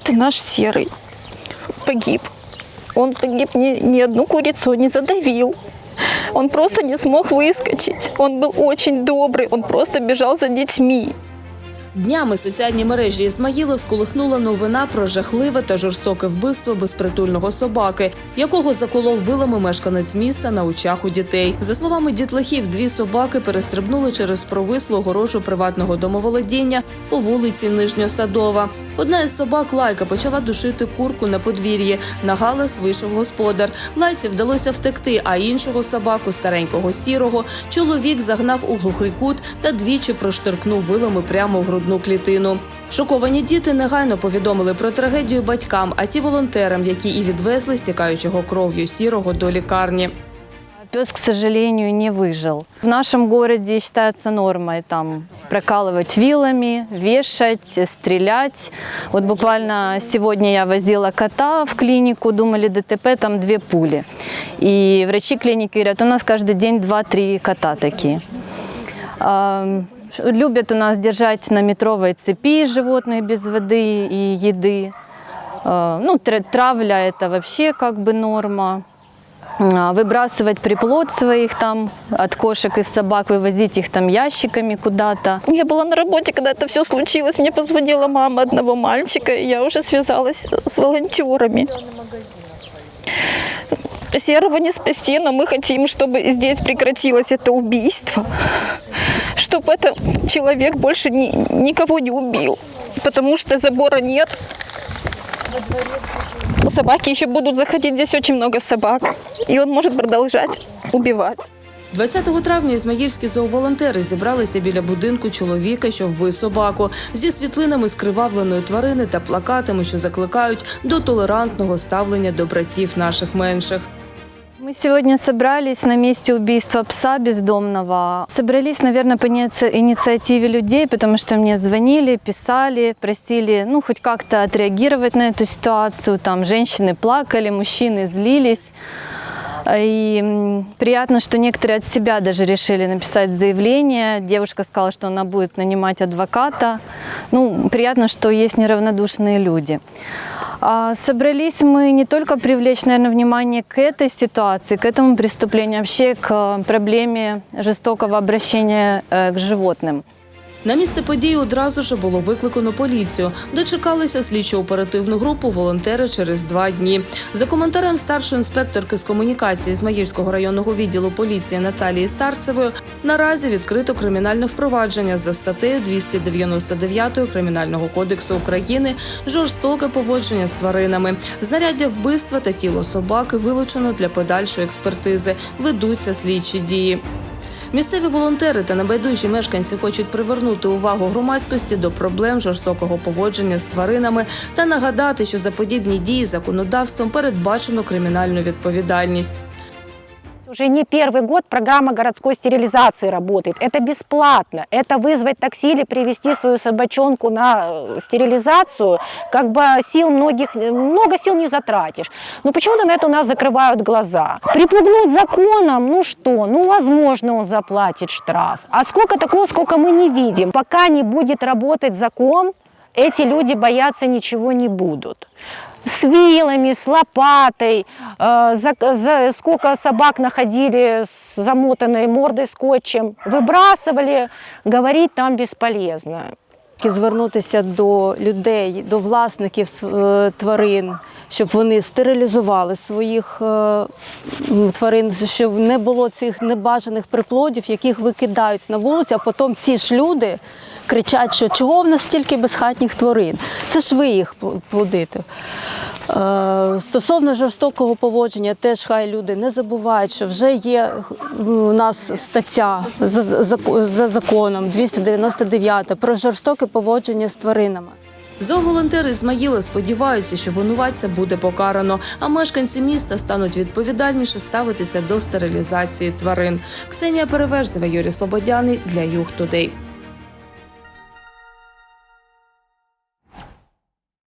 Это наш серый. Погиб. Он погиб, ни, ни одну курицу не задавил. Он просто не смог выскочить. Он был очень добрый, он просто бежал за детьми. Днями соціальні мережі Ісмаїла сколихнула новина про жахливе та жорстоке вбивство безпритульного собаки, якого заколов вилами мешканець міста на очах у дітей. За словами дітлахів, дві собаки перестрибнули через провислу огорожу приватного домоволодіння по вулиці Нижньосадова. Одна із собак лайка почала душити курку на подвір'ї. На галас вийшов господар. Лайці вдалося втекти, а іншого собаку, старенького сірого, чоловік загнав у глухий кут та двічі проштиркнув вилами прямо в грудну клітину. Шоковані діти негайно повідомили про трагедію батькам, а ті волонтерам, які і відвезли стікаючого кров'ю сірого до лікарні. Пес, к сожалению, не выжил. В нашем городе считается нормой там прокалывать вилами, вешать, стрелять. Вот буквально сегодня я возила кота в клинику, думали ДТП, там две пули. И врачи клиники говорят, у нас каждый день 2-3 кота такие. А, ш- Любят у нас держать на метровой цепи животных без воды и еды. А, Ну, тр- травля это вообще как бы норма а, Выбрасывать приплод своих там от кошек и собак, вывозить их там ящиками куда-то. Я была на работе, когда это все случилось. Мне позвонила мама одного мальчика, и я уже связалась с волонтерами. Серого не спасти, но мы хотим, чтобы здесь прекратилось это убийство, чтобы этот человек больше ни- никого не убил, потому что забора нет. Собаки еще будут заходить, здесь очень много собак, и он может продолжать убивать. 20 травня ізмаїльські зооволонтери зібралися біля будинку чоловіка, що вбив собаку, зі світлинами скривавленої тварини та плакатами, що закликають до толерантного ставлення до братів наших менших. Мы сегодня собрались на месте убийства пса бездомного. Собрались, наверное, по иници- инициативе людей, потому что мне звонили, писали, просили, ну, хоть как-то отреагировать на эту ситуацию. Там женщины плакали, мужчины злились. И приятно, что некоторые от себя даже решили написать заявление. Девушка сказала, что она будет нанимать адвоката. Ну, приятно, что есть неравнодушные люди. А, Собрались мы не только привлечь, наверное, внимание к этой ситуации, к этому преступлению, а вообще к э, проблеме жестокого обращения э, к животным. На місце події одразу ж було викликано поліцію. Дочекалися слідчо-оперативну групу волонтери через два дні. За коментарем старшої інспекторки з комунікації Ізмаїльського районного відділу поліції Наталії Старцевої, наразі відкрито кримінальне впровадження за статтею 299 Кримінального кодексу України жорстоке поводження з тваринами. Знаряддя вбивства та тіло собаки вилучено для подальшої експертизи. Ведуться слідчі дії. Місцеві волонтери та небайдужі мешканці хочуть привернути увагу громадськості до проблем жорстокого поводження з тваринами та нагадати, що за подібні дії законодавством передбачено кримінальну відповідальність. Уже не первый год программа городской стерилизации работает. Это бесплатно. Это вызвать такси или привести свою собачонку на э, стерилизацию, как бы сил многих, много сил не затратишь. Но почему-то на это у нас закрывают глаза. Припугнуть законом, ну что, ну возможно он заплатит штраф. А сколько такого, сколько мы не видим. Пока не будет работать закон, эти люди бояться ничего не будут с вилами, с лопатой, э, за- за- сколько собак находили с замотанной мордой скотчем, выбрасывали, говорить там бесполезно. І звернутися до людей, до власників е, тварин, щоб вони стерилізували своїх е, м, тварин, щоб не було цих небажаних приплодів, яких викидають на вулицю, а потім ці ж люди кричать, що чого в нас стільки безхатніх тварин? Це ж ви їх пл- плодите. Е, Стосовно жорстокого поводження, теж хай люди не забувають, що вже є у нас стаття за, за, за законом 299 про жорстоке поводження з тваринами. Зооволонтери Ізмаїла сподіваються, що винуватця буде покарано, а мешканці міста стануть відповідальніше ставитися до стерилізації тварин. Ксенія Переверзева, Юрій Слободяний для Юг Тудей.